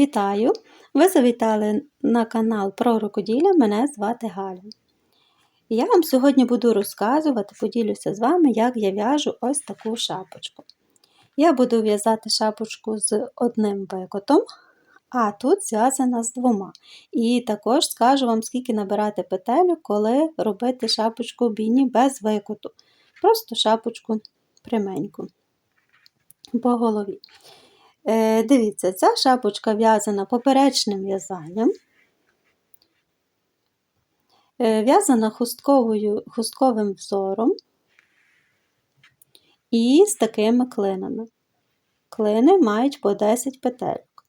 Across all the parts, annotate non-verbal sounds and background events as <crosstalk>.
Вітаю! Ви завітали на канал про рукоділля. Мене звати Галя. Я вам сьогодні буду розказувати, поділюся з вами, як я в'яжу ось таку шапочку. Я буду в'язати шапочку з одним викотом, а тут зв'язана з двома. І також скажу вам, скільки набирати петелю, коли робити шапочку біні без викоту. Просто шапочку пряменьку по голові. Е, Дивіться, ця шапочка в'язана поперечним в'язанням. Е, В'язана хустковим взором і з такими клинами. Клини мають по 10 петельок.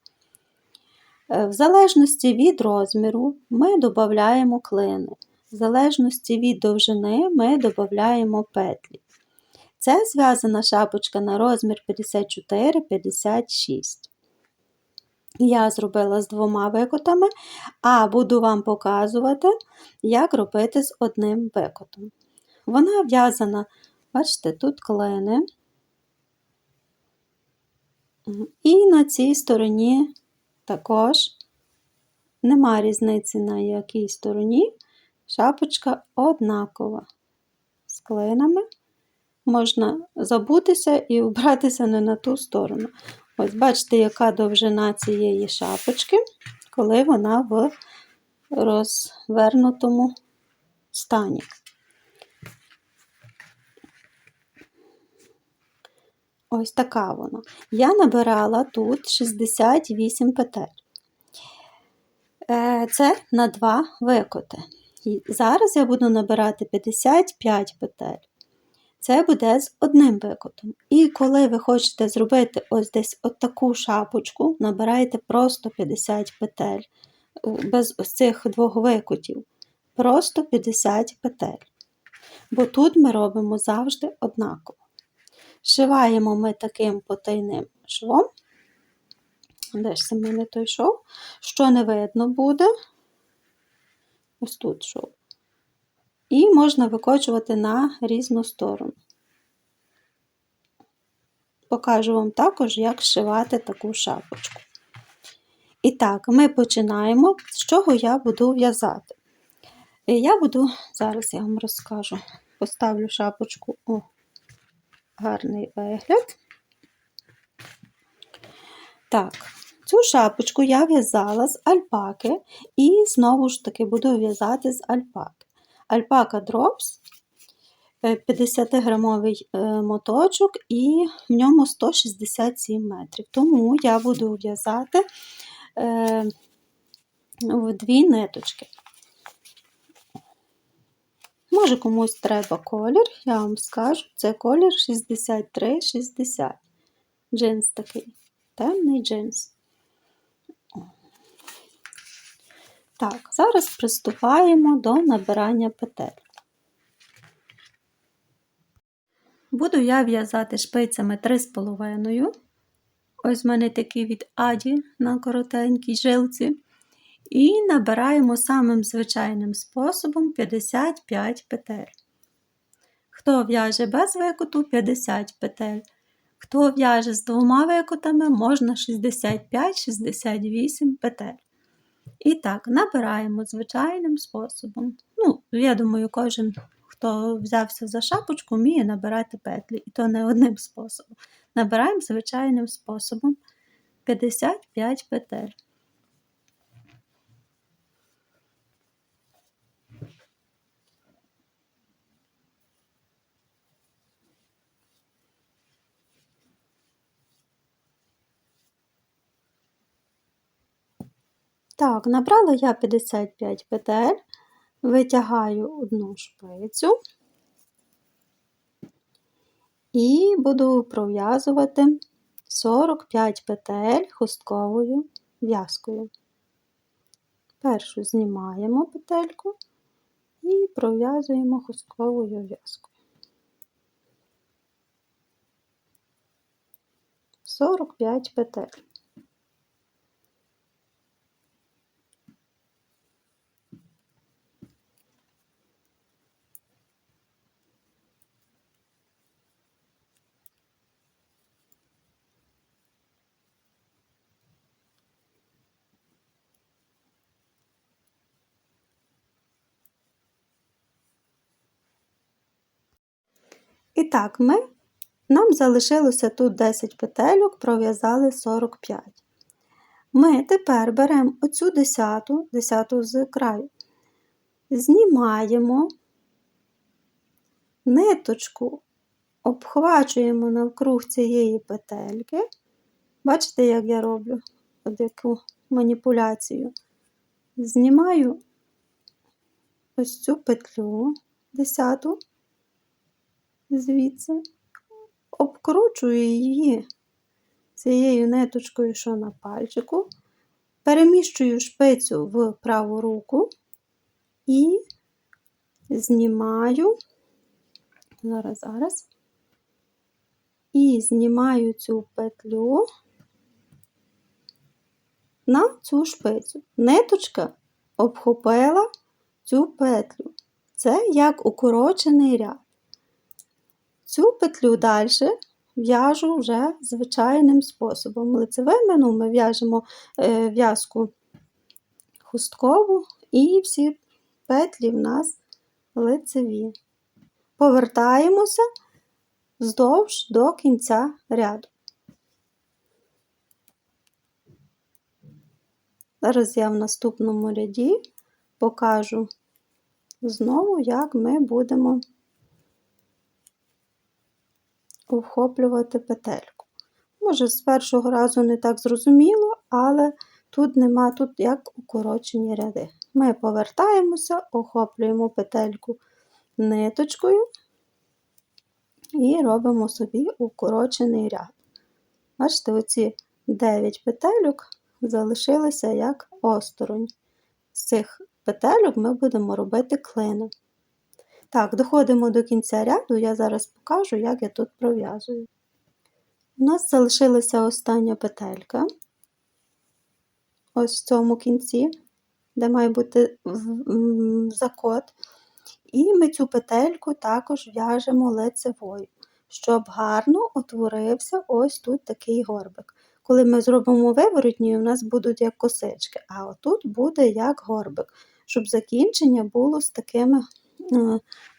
Е, В залежності від розміру ми додаємо клини. В залежності від довжини ми додаємо петлі. Це зв'язана шапочка на розмір 54-56. Я зробила з двома викотами, а буду вам показувати, як робити з одним викотом. Вона в'язана, бачите, тут клини. І на цій стороні також нема різниці, на якій стороні шапочка однакова з клинами можна забутися і вбратися не на ту сторону. Ось бачите, яка довжина цієї шапочки, коли вона в розвернутому стані. Ось така вона. Я набирала тут 68 петель. Е, це на два викоти. І зараз я буду набирати 55 петель це буде з одним викотом. І коли ви хочете зробити ось десь от таку шапочку, набираєте просто 50 петель, без ось цих двох викотів. Просто 50 петель. Бо тут ми робимо завжди однаково. Шиваємо ми таким потайним швом. Де ж це мене той шов? Що не видно буде, ось тут шов і можна викочувати на різну сторону. Покажу вам також, як зшивати таку шапочку. І так, ми починаємо, з чого я буду в'язати. Я буду, зараз я вам розкажу, поставлю шапочку у гарний вигляд. Так, цю шапочку я в'язала з альпаки, і знову ж таки буду в'язати з альпаки. Альпака Drops 50-грамовий е, моточок, і в ньому 167 метрів. Тому я буду в'язати е, в дві ниточки. Може, комусь треба колір, я вам скажу, це колір 63-60. Джинс такий, темний джинс. Так, зараз приступаємо до набирання петель. Буду я в'язати шпицями 3,5. Ось в мене такі від Аді на коротенькій жилці. І набираємо самим звичайним способом 55 петель. Хто в'яже без викоту 50 петель. Хто в'яже з двома викотами, можна 65-68 петель. І так, набираємо звичайним способом. Ну, я думаю, кожен, хто взявся за шапочку, вміє набирати петлі. І то не одним способом. Набираємо звичайним способом 55 петель. Так, набрала я 55 петель, витягаю одну шпицю і буду пров'язувати 45 петель хустковою в'язкою. Першу знімаємо петельку і пров'язуємо хустковою в'язкою. 45 петель. І так, ми, нам залишилося тут 10 петельок, пров'язали 45. Ми тепер беремо оцю десяту, десяту з краю, знімаємо ниточку, обхвачуємо навкруг цієї петельки. Бачите, як я роблю от яку маніпуляцію? Знімаю ось цю петлю десяту, звідси, обкручую її цією ниточкою, що на пальчику, переміщую шпицю в праву руку і знімаю, зараз, зараз, і знімаю цю петлю на цю шпицю. Ниточка обхопила цю петлю. Це як укорочений ряд. Цю петлю далі в'яжу вже звичайним способом. Лицевими ну, ми в'яжемо е, в'язку хусткову і всі петлі в нас лицеві. Повертаємося вздовж до кінця ряду. Зараз я в наступному ряді покажу знову, як ми будемо вхоплювати петельку. Може, з першого разу не так зрозуміло, але тут нема тут як укорочені ряди. Ми повертаємося, охоплюємо петельку ниточкою і робимо собі укорочений ряд. Бачите, оці 9 петельок залишилися як осторонь. З цих петельок ми будемо робити клини. Так, доходимо до кінця ряду, я зараз покажу, як я тут пров'язую. У нас залишилася остання петелька, ось в цьому кінці, де має бути закот. І ми цю петельку також в'яжемо лицевою, щоб гарно утворився ось тут такий горбик. Коли ми зробимо виворотні, у нас будуть як косички, а отут буде як горбик, щоб закінчення було з такими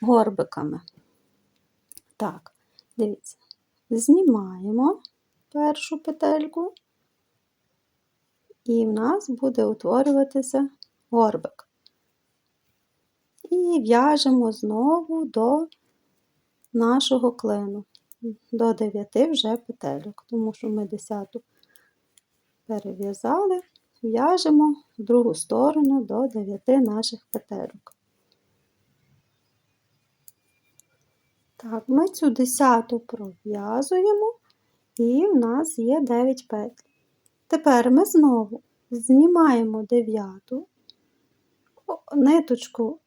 горбиками. Так, дивіться, знімаємо першу петельку, і в нас буде утворюватися горбик. І в'яжемо знову до нашого клину, до 9 вже петельок, тому що ми 10 перев'язали, в'яжемо в другу сторону до 9 наших петельок. Так, ми цю десяту пров'язуємо, і в нас є 9 петель. Тепер ми знову знімаємо дев'яту, ниточку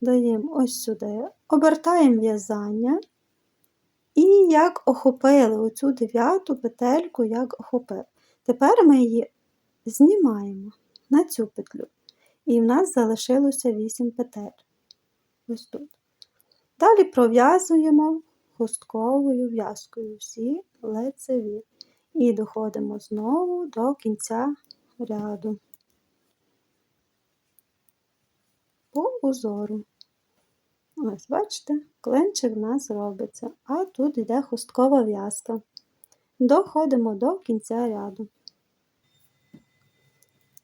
даємо ось сюди, обертаємо в'язання і як охопили оцю дев'яту петельку, як охопили. Тепер ми її знімаємо на цю петлю. І в нас залишилося 8 петель. Ось тут. Далі пров'язуємо хустковою в'язкою всі лицеві. І доходимо знову до кінця ряду по узору. Ось, бачите, клинчик в нас робиться, а тут йде хусткова в'язка. Доходимо до кінця ряду.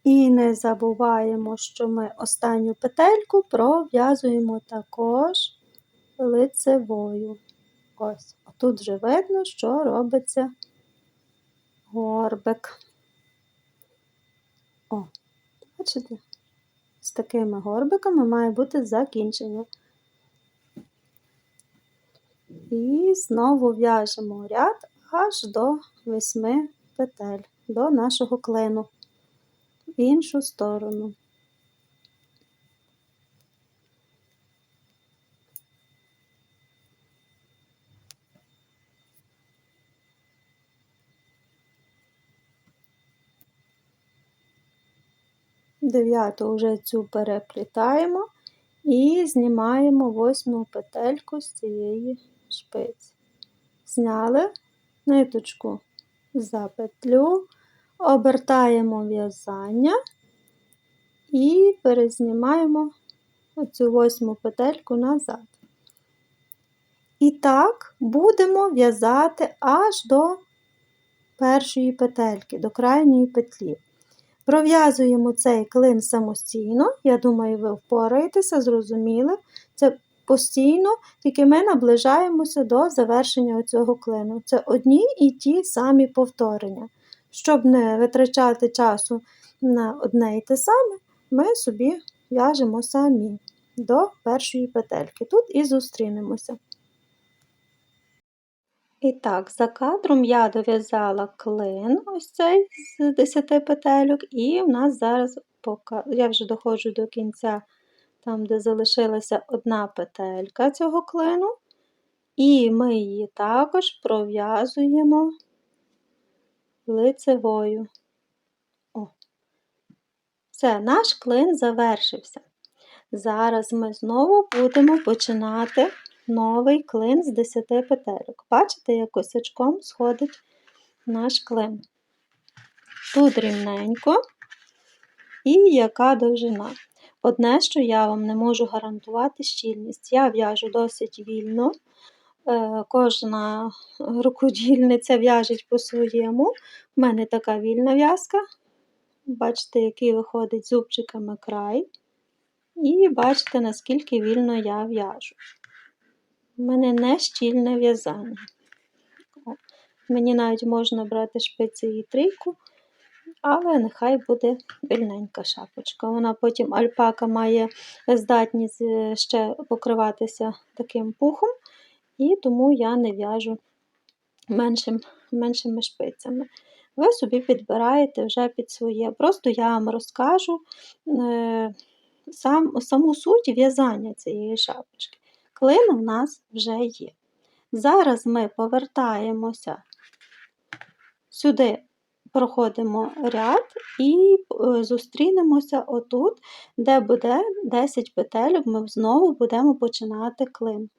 І не забуваємо, що ми останню петельку пров'язуємо також лицевою. Ось, тут вже видно, що робиться горбик. О, бачите? З такими горбиками має бути закінчення. І знову в'яжемо ряд аж до восьми петель, до нашого клину в іншу сторону. Дев'яту вже цю переплітаємо і знімаємо восьму петельку з цієї шпиці. Зняли ниточку за петлю, обертаємо в'язання і перезнімаємо оцю восьму петельку назад. І так будемо в'язати аж до першої петельки, до крайньої петлі. Пров'язуємо цей клин самостійно, я думаю, ви впораєтеся, зрозуміли. Це постійно, тільки ми наближаємося до завершення цього клину. Це одні і ті самі повторення. Щоб не витрачати часу на одне і те саме, ми собі в'яжемо самі до першої петельки. Тут і зустрінемося. І так, за кадром я дов'язала клин ось цей з 10 петельок, і в нас зараз пока... я вже доходжу до кінця, там, де залишилася одна петелька цього клину, і ми її також пров'язуємо лицевою. О. Все, наш клин завершився. Зараз ми знову будемо починати новий клин з 10 петельок. Бачите, як косячком сходить наш клин. Тут рівненько і яка довжина. Одне, що я вам не можу гарантувати щільність. Я в'яжу досить вільно. Е, кожна рукодільниця в'яжить по-своєму. У мене така вільна в'язка. Бачите, який виходить зубчиками край. І бачите, наскільки вільно я в'яжу. У мене не щільне в'язання. Мені навіть можна брати шпиці і трійку, але нехай буде вільненька шапочка. Вона потім альпака має здатність е, ще покриватися таким пухом, і тому я не в'яжу меншим, меншими шпицями. Ви собі підбираєте вже під своє. Просто я вам розкажу е, сам, саму суть в'язання цієї шапочки. Клин у нас вже є. Зараз ми повертаємося сюди, проходимо ряд і е, зустрінемося отут, де буде 10 петельок, ми знову будемо починати клин.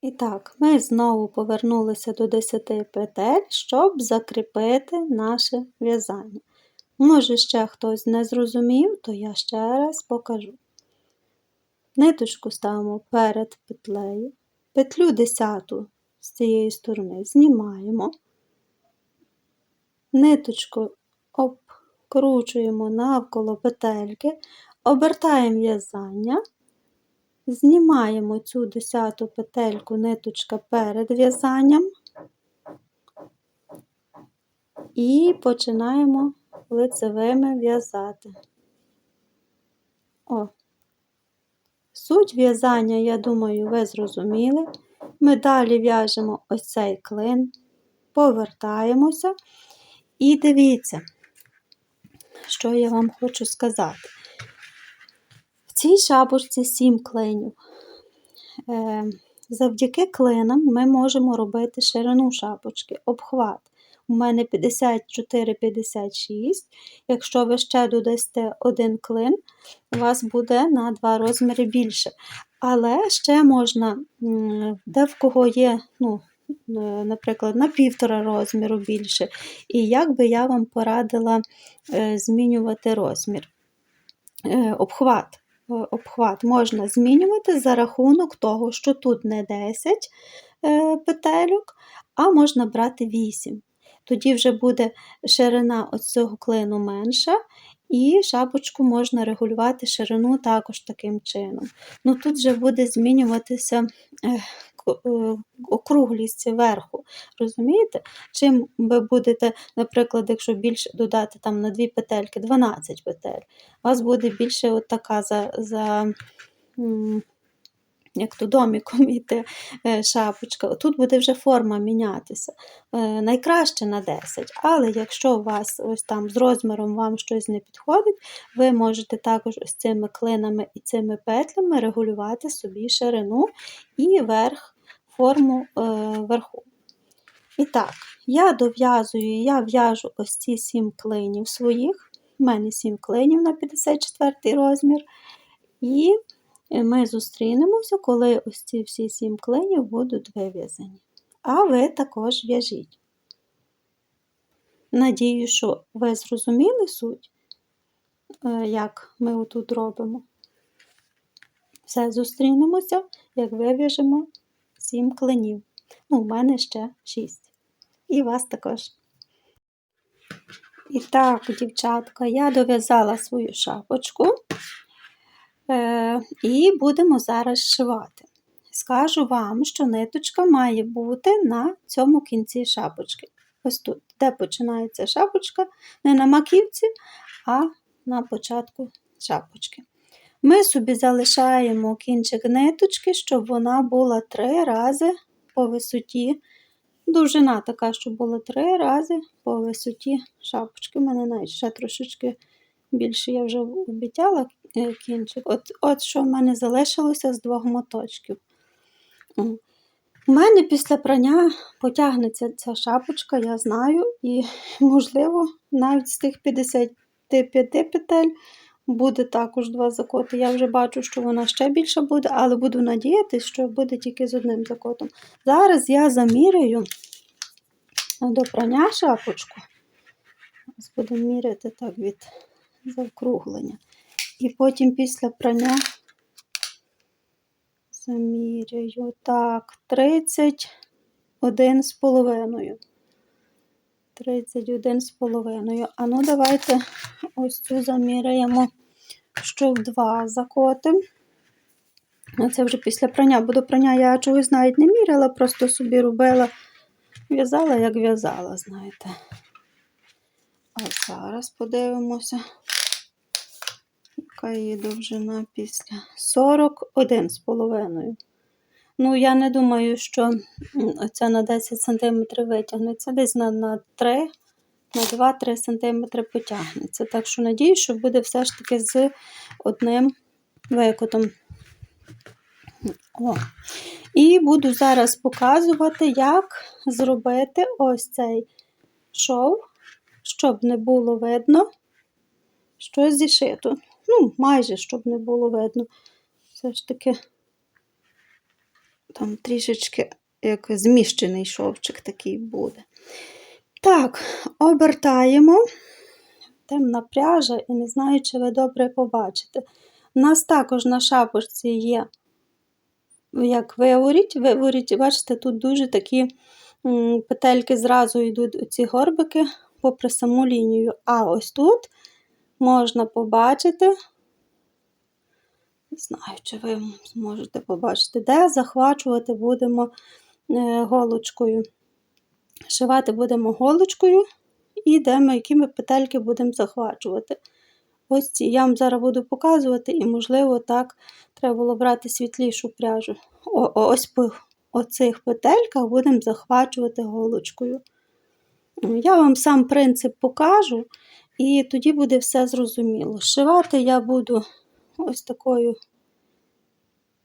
І так, ми знову повернулися до 10 петель, щоб закріпити наше в'язання. Може, ще хтось не зрозумів, то я ще раз покажу. Ниточку ставимо перед петлею, петлю 10 з цієї сторони знімаємо, ниточку обкручуємо навколо петельки, обертаємо в'язання, знімаємо цю 10 петельку ниточка перед в'язанням. І починаємо лицевими в'язати. О, Суть в'язання, я думаю, ви зрозуміли. Ми далі в'яжемо ось цей клин, повертаємося. І дивіться, що я вам хочу сказати. В цій шапочці 7 клинів. Е, завдяки клинам ми можемо робити ширину шапочки, обхват. У мене 54-56. Якщо ви ще додасте один клин, у вас буде на 2 розміри більше. Але ще можна, де в кого є, ну, е, наприклад, на півтора розміру більше. І як би я вам порадила е, змінювати розмір. Е, обхват. Обхват можна змінювати за рахунок того, що тут не 10 петельок, а можна брати 8 тоді вже буде ширина цього клину менша, і шапочку можна регулювати ширину також таким чином. Ну Тут вже буде змінюватися е, е, округлість верху. Розумієте? Чим ви будете, наприклад, якщо більше додати там на дві петельки, 12 петель, у вас буде більше от така за. за як то доміком йти е, шапочка. Тут буде вже форма мінятися. Е, найкраще на 10. Але якщо у вас ось там з розміром вам щось не підходить, ви можете також ось цими клинами і цими петлями регулювати собі ширину і верх, форму е, верху. І так, я дов'язую, я в'яжу ось ці 7 клинів своїх. У мене 7 клинів на 54 розмір. І ми зустрінемося, коли ось ці всі сім клинів будуть вив'язані. А ви також в'яжіть. Надію, що ви зрозуміли суть, е, як ми отут робимо. Все, зустрінемося, як вив'яжемо сім клинів. Ну, у мене ще шість. І вас також. І так, дівчатка, я дов'язала свою шапочку і будемо зараз шивати. Скажу вам, що ниточка має бути на цьому кінці шапочки. Ось тут, де починається шапочка, не на маківці, а на початку шапочки. Ми собі залишаємо кінчик ниточки, щоб вона була три рази по висоті. Довжина така, щоб була три рази по висоті шапочки. У мене навіть ще трошечки більше я вже обіцяла е, кінчик. От, от що в мене залишилося з двох моточків. У мене після прання потягнеться ця шапочка, я знаю, і, можливо, навіть з тих 55 петель буде також два закоти. Я вже бачу, що вона ще більша буде, але буду надіятися, що буде тільки з одним закотом. Зараз я заміряю до прання шапочку. Зараз будемо міряти так від завкруглення. І потім після прання заміряю так, 31 з половиною. 31 з половиною. А ну давайте ось цю заміряємо, щоб два закоти. Ну, Це вже після прання, бо до прання я чогось навіть не міряла, просто собі робила, в'язала, як в'язала, знаєте. А зараз подивимося, яка її довжина після 41 з половиною. Ну, я не думаю, що м, оця на 10 см витягнеться. Десь на, на 3, на 2-3 см потягнеться. Так що надію, що буде все ж таки з одним викотом. О. І буду зараз показувати, як зробити ось цей шов, щоб не було видно, що зішито. Ну, майже щоб не було видно. Все ж таки там трішечки як зміщений шовчик такий буде. Так, обертаємо темна пряжа, і не знаю, чи ви добре побачите. У нас також на шапочці є, як виворіть, виворіть, бачите, тут дуже такі петельки зразу йдуть оці горбики попри саму лінію. А ось тут можна побачити, не знаю, чи ви зможете побачити, де захвачувати будемо е, голочкою. Шивати будемо голочкою і де ми, які ми петельки будемо захвачувати. Ось ці я вам зараз буду показувати, і, можливо, так треба було брати світлішу пряжу. О, ось по оцих петельках будемо захвачувати голочкою. Я вам сам принцип покажу, і тоді буде все зрозуміло. Шивати я буду ось такою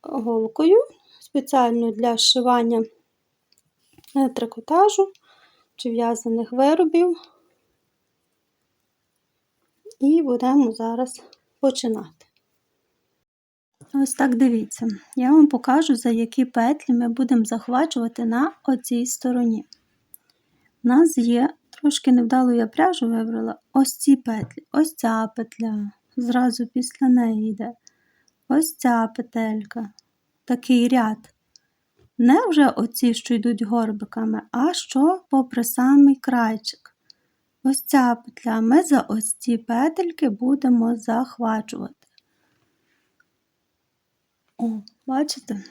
голкою, спеціально для шивання е, трикотажу чи в'язаних виробів. І будемо зараз починати. Ось так дивіться. Я вам покажу, за які петлі ми будемо захвачувати на оцій стороні. У нас є, трошки невдало я пряжу вибрала, ось ці петлі, ось ця петля, зразу після неї йде. Ось ця петелька, такий ряд. Не вже оці, що йдуть горбиками, а що попри самий крайчик. Ось ця петля. Ми за ось ці петельки будемо захвачувати. О, бачите?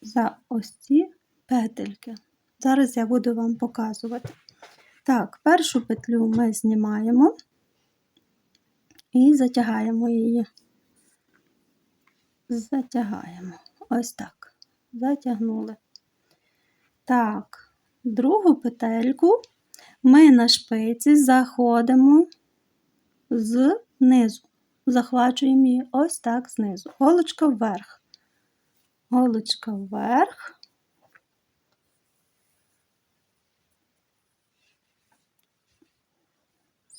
За ось ці петельки. Зараз я буду вам показувати. Так, першу петлю ми знімаємо і затягаємо її. Затягаємо. Ось так. Затягнули. Так, другу петельку ми на шпиці заходимо знизу. Захвачуємо її ось так знизу. Голочка вверх. Голочка вверх.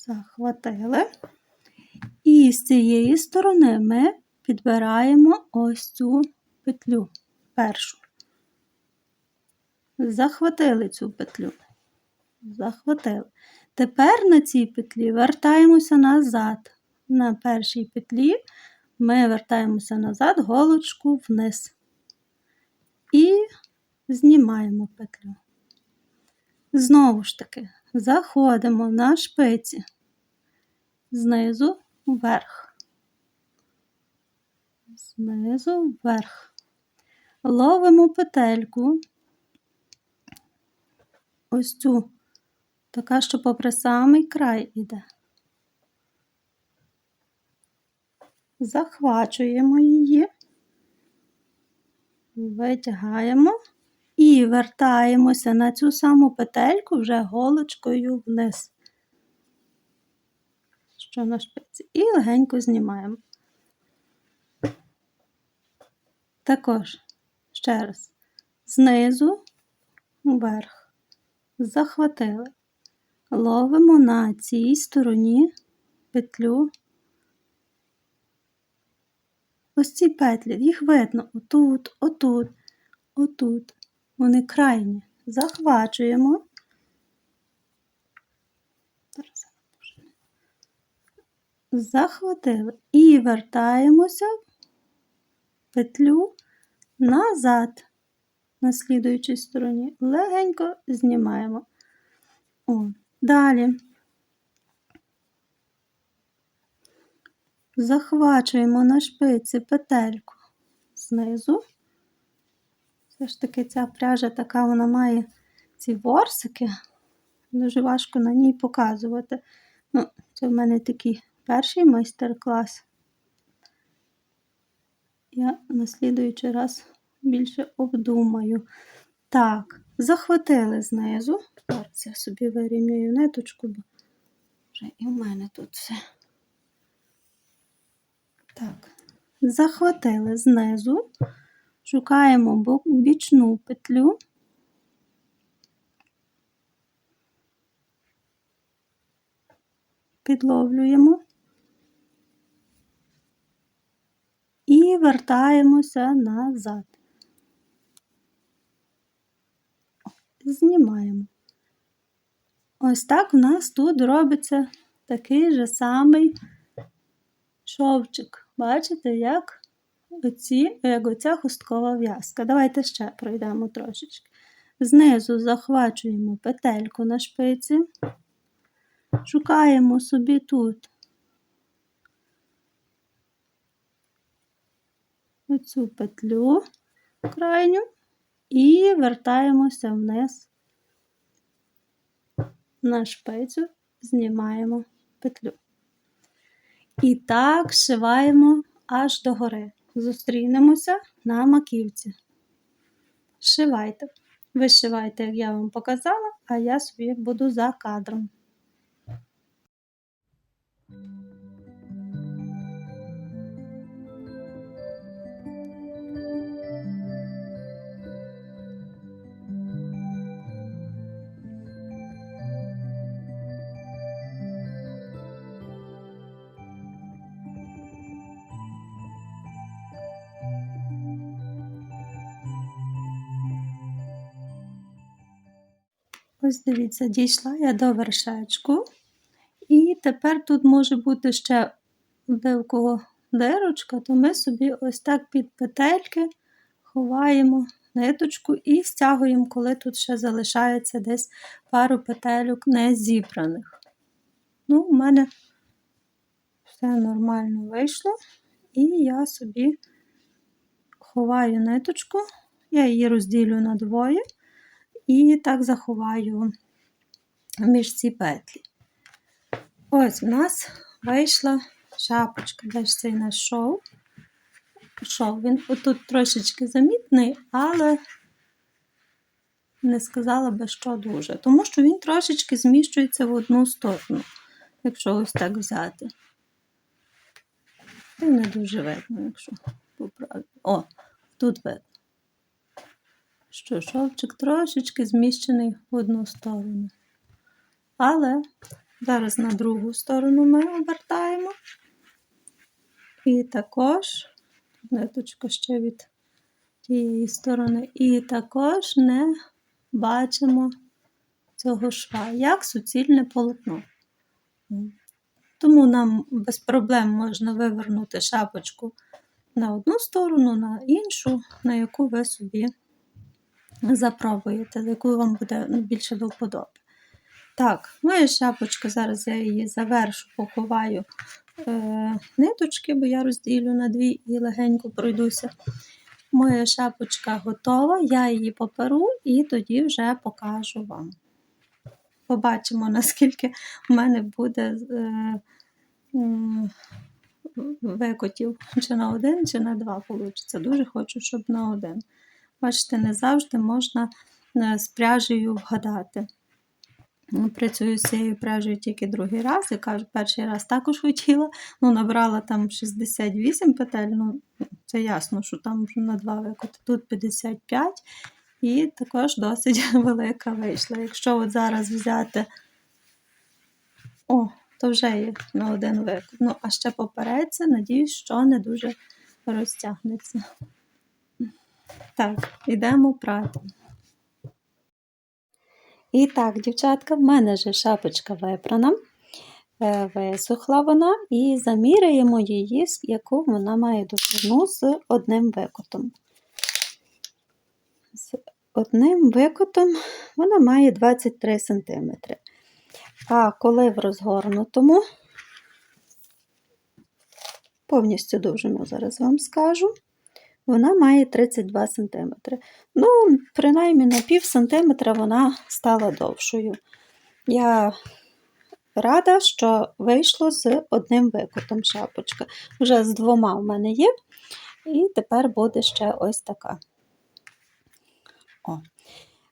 Захватили. І з цієї сторони ми підбираємо ось цю петлю першу. Захватили цю петлю. Захватили. Тепер на цій петлі вертаємося назад. На першій петлі ми вертаємося назад, голочку вниз. І знімаємо петлю. Знову ж таки, заходимо на шпиці знизу вверх. Знизу вверх. Ловимо петельку. Ось цю, така, що попри самий край іде. Захвачуємо її, витягаємо і вертаємося на цю саму петельку вже голочкою вниз, що на шпиці, і легенько знімаємо. Також ще раз знизу вверх, захватили, ловимо на цій стороні петлю. Ось ці петлі, їх видно отут, отут, отут. Вони крайні. Захвачуємо. Захватили і вертаємося в петлю назад, на слідуючій стороні. Легенько знімаємо. О, далі. Захвачуємо на шпиці петельку знизу. Все ж таки ця пряжа така, вона має ці ворсики. Дуже важко на ній показувати. Ну, Це в мене такий перший майстер-клас. Я на слідуючий раз більше обдумаю. Так, захватили знизу. Зараз я собі вирівнюю ниточку, бо вже і в мене тут все. Так, захватили знизу, шукаємо бічну петлю. Підловлюємо і вертаємося назад. Знімаємо. Ось так в нас тут робиться такий же самий шовчик. Бачите, як оці, як оця хусткова в'язка. Давайте ще пройдемо трошечки. Знизу захвачуємо петельку на шпиці, шукаємо собі тут оцю петлю крайню і вертаємося вниз на шпицю, знімаємо петлю. І так шиваємо аж до гори. Зустрінемося на маківці. Шивайте. Вишивайте, як я вам показала, а я собі буду за кадром. Ось дивіться, дійшла я до вершечку. І тепер тут може бути ще кого дирочка, то ми собі ось так під петельки ховаємо ниточку і стягуємо, коли тут ще залишається десь пару петельок не зібраних. Ну, у мене все нормально вийшло. І я собі ховаю ниточку, я її розділю на двоє і так заховаю між ці петлі. Ось в нас вийшла шапочка, де ж цей наш шов. Шов він отут трошечки замітний, але не сказала би, що дуже. Тому що він трошечки зміщується в одну сторону, якщо ось так взяти. І не дуже видно, якщо поправити. О, тут видно що шовчик трошечки зміщений в одну сторону. Але зараз на другу сторону ми обертаємо. І також ниточка ще від тієї сторони, і також не бачимо цього шва, як суцільне полотно. Тому нам без проблем можна вивернути шапочку на одну сторону, на іншу, на яку ви собі запробуєте, яку вам буде ну, більше до вподоби. Так, моя шапочка, зараз я її завершу, поховаю е, ниточки, бо я розділю на дві і легенько пройдуся. Моя шапочка готова, я її поперу і тоді вже покажу вам. Побачимо, наскільки в мене буде е, м, викотів, чи на один, чи на два получиться. Дуже хочу, щоб на один. Бачите, не завжди можна е, з пряжею вгадати. Ну, Працюю з цією пряжею тільки другий раз. Я кажу, перший раз також хотіла, ну, набрала там 68 петель. Ну, це ясно, що там вже на два викоти. Тут 55 і також досить <laughs> велика вийшла. Якщо от зараз взяти, о, то вже є на один викот. Ну, а ще попереться, надіюсь, що не дуже розтягнеться. Так, йдемо прати. І так, дівчатка, в мене вже шапочка випрана, е, висохла вона, і заміряємо її, яку вона має довжину з одним викотом. З одним викотом вона має 23 см. А коли в розгорнутому, повністю довжину зараз вам скажу, вона має 32 см. Ну, принаймні на пів сантиметра вона стала довшою. Я рада, що вийшло з одним викотом шапочка. Вже з двома в мене є, і тепер буде ще ось така. О.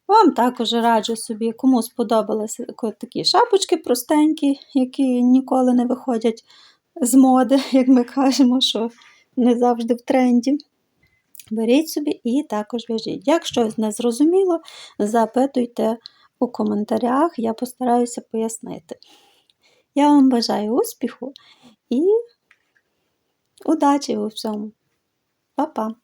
Вам також раджу собі, кому сподобалися такі шапочки простенькі, які ніколи не виходять з моди, <laughs> як ми кажемо, що не завжди в тренді. Беріть собі і також в'яжіть. Як щось не зрозуміло, запитуйте у коментарях, я постараюся пояснити. Я вам бажаю успіху і удачі у всьому. Па-па!